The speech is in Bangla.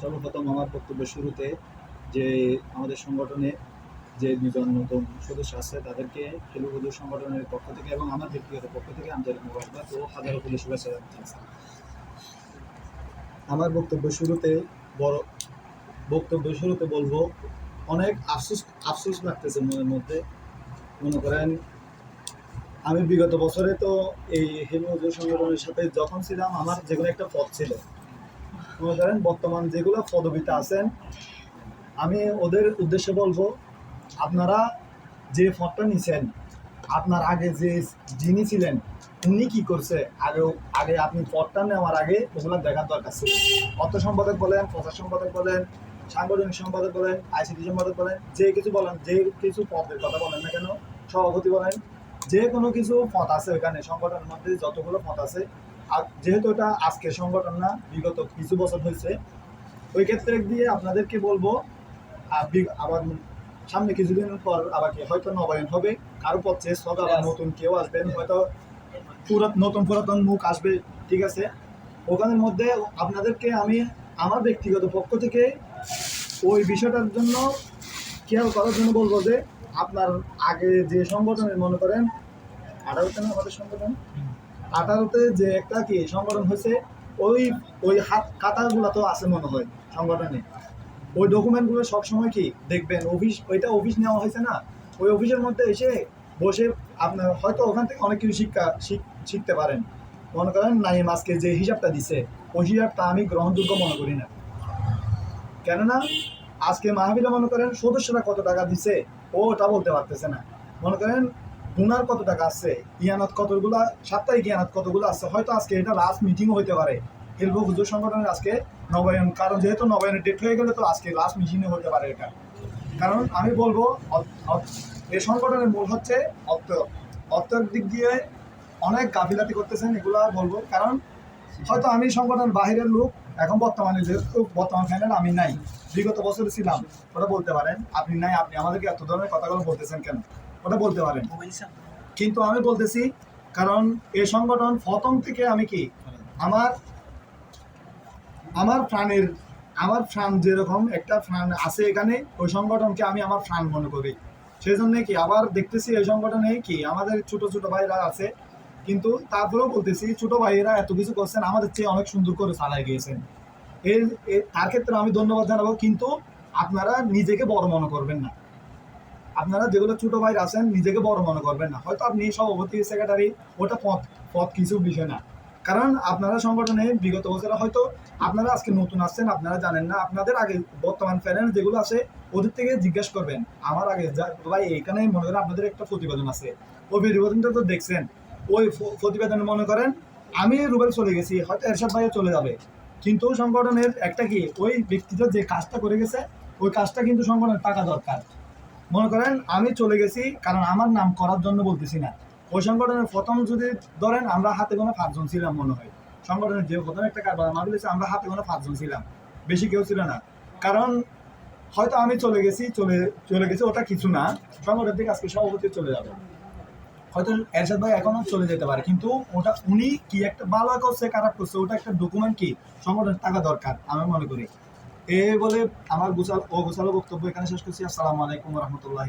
সর্বপ্রথম আমার বক্তব্যের শুরুতে যে আমাদের সংগঠনে যে দুজন নতুন সদস্য আছে, তাদেরকে খেলু হুজুর সংগঠনের পক্ষ থেকে এবং আমার ব্যক্তিগত পক্ষ থেকে আন্তরিক মোবারকবাদ ও হাজারো ফুলের শুভেচ্ছা জানাচ্ছি আমার বক্তব্য শুরুতে বড় বক্তব্য শুরুতে বলব, অনেক আফসোস আফসোস লাগতেছে মনের মধ্যে। মনে করেন, আমি বিগত বছরে তো এই হিন্দু সংগঠনের সাথে যখন ছিলাম, আমার যেগুলো একটা পথ ছিল। মনে করেন, বর্তমান যেগুলো পদবিতে আছেন, আমি ওদের উদ্দেশ্যে বলব, আপনারা যে পদটা নিছেন, আপনার আগে যে যিনি ছিলেন, উনি কি করছে, আগে আগে আপনি পদটা নেওয়ার আগে ওগুলো দেখার দরকার ছিল। অর্থ সম্পাদক বলেন প্রচার সম্পাদক বলেন, সাংগঠনিক সম্পাদক বলেন আইসিটি সম্পাদক বলেন, যে কিছু বলেন, যে কিছু পদের কথা বলেন না কেন, সভাপতি বলেন, যে কোনো কিছু পথ আছে ওখানে সংগঠনের মধ্যে যতগুলো পথ আছে যেহেতু এটা আজকের সংগঠন না বিগত কিছু বছর হয়েছে ওই ক্ষেত্রে দিয়ে আপনাদেরকে বলব আবার সামনে কিছুদিন পর আবার কি হয়তো নবায়ন হবে কারও পথ হবে আবার নতুন কেউ আসবেন হয়তো পুরা নতুন পুরাতন মুখ আসবে ঠিক আছে? ওখানের মধ্যে আপনাদেরকে আমি আমার ব্যক্তিগত পক্ষ থেকে ওই বিষয়টার জন্য খেয়াল করার জন্য বলব যে আপনার আগে যে সংগঠনের মনে করেন আঠারোতে না আমাদের সংগঠন? আঠারোতে যে একটা কি সংগঠন হয়েছে, ওই ওই হাত কাটাগুলো তো আছে মনে হয় সংগঠনে। ওই ডকুমেন্টগুলো সবসময় কি দেখবেন অফিস ওইটা অফিস নেওয়া হয়েছে না? ওই অফিসের মধ্যে এসে বসে আপনার হয়তো ওখান থেকে অনেক কিছু শিক্ষা, শিখ- শিখতে পারেন। মনে করেন নাইম আজকে যে হিসাবটা দিছে, ওই হিসাবটা আমি গ্রহণযোগ্য মনে করি না। কেননা, আজকে মাহবিলা মনে করেন সদস্যরা কত টাকা দিছে, ও ওটা বলতে পারতেছে না। মনে করেন ডোনার কত টাকা আছে? ইয়ানত কতগুলো? সাপ্তাহিক ইয়ানত কতগুলো আছে? হয়তো আজকে এটা লাস্ট মিটিংও হইতে পারে। হেলবো হুজুর সংগঠনের আজকে নবায়ন। কারণ যেহেতু নবায়নের ডেট হয়ে গেলে তো আজকে লাস্ট মিটিংও হতে পারে এটা। কারণ আমি বলব এই সংগঠনের মূল হচ্ছে অর্থ। অর্থের দিক দিয়ে অনেক গাফিলাতি করতেছেন, এগুলো বলব। কারণ হয়তো আমি সংগঠন বাহিরের লোক, এখন বর্তমানে যেহেতু বর্তমান ফাইনাল আমি নাই। বিগত বছরে ছিলাম। ওটা বলতে পারেন, আপনি নাই, আপনি আমাদেরকে এত ধরনের কথাগুলো বলতেছেন কেন? ওটা বলতে পারেন। কিন্তু আমি বলতেছি কারণ এই সংগঠন প্রথম থেকে আমি কি? আমার আমার প্রাণের আমার প্রাণ যেরকম একটা প্রাণ আছে এখানে ওই সংগঠনকে আমি আমার প্রাণ মনে করি। সেই জন্য কি আবার দেখতেছি এই সংগঠনে কি আমাদের ছোট ছোট ভাইরা আছে কিন্তু তারপরেও বলতেছি ছোট ভাইয়েরা এত কিছু করছেন আমাদের চেয়ে অনেক সুন্দর করে চালায় গিয়েছেন। এর- তার ক্ষেত্রে আমি ধন্যবাদ জানাব কিন্তু আপনারা নিজেকে বড় মনে করবেন না। আপনারা যেগুলো ছোট ভাই আছেন, নিজেকে বড় মনে করবেন না। হয়তো আপনি সভাপতি সেক্রেটারি ওটা পথ পথ কিছু বিষয় না। কারণ আপনারা সংগঠনে বিগত বছরে হয়তো আপনারা আজকে নতুন আসছেন, আপনারা জানেন না। আপনাদের আগে বর্তমান প্যানেল যেগুলো আছে, ওদের থেকে জিজ্ঞেস করবেন। আমার আগে ভাই এখানে মনে করেন আপনাদের একটা প্রতিবেদন আছে। ওই প্রতিবেদনটা তো দেখছেন। ওই প্রতিবেদনে মনে করেন, আমি রুবেল চলে গেছি, হয়তো এরশাদ ভাইও চলে যাবে। কিন্তু সংগঠনের একটা কি, ওই ব্যক্তিটা যে কাজটা করে গেছে, ওই কাজটা কিন্তু সংগঠনের টাকা দরকার। মনে করেন আমি চলে গেছি, কারণ আমার নাম করার জন্য বলতেছি না। ওই সংগঠনের প্রথম যদি ধরেন আমরা হাতে কোনো পাঁচজন ছিলাম মনে হয়। সংগঠনের যে প্রথম একটা কারবার আমার বলেছে আমরা হাতে কোনো পাঁচজন ছিলাম। বেশি কেউ ছিল না। কারণ হয়তো আমি চলে গেছি, চলে চলে গেছি, ওটা কিছু না। সংগঠন থেকে আজকে সভাপতি চলে যাবে। হয়তো এরশাদ ভাই এখনও চলে যেতে পারে, কিন্তু ওটা উনি কি একটা ভালো করছে, খারাপ করছে, ওটা একটা ডকুমেন্ট কি? সংগঠনের টাকা দরকার, আমি মনে করি। এ বলে আমার গোসাল ও গোসালো বক্তব্য এখানে শেষ করছি। আসসালামু আলাইকুম রহমতুল্লাহ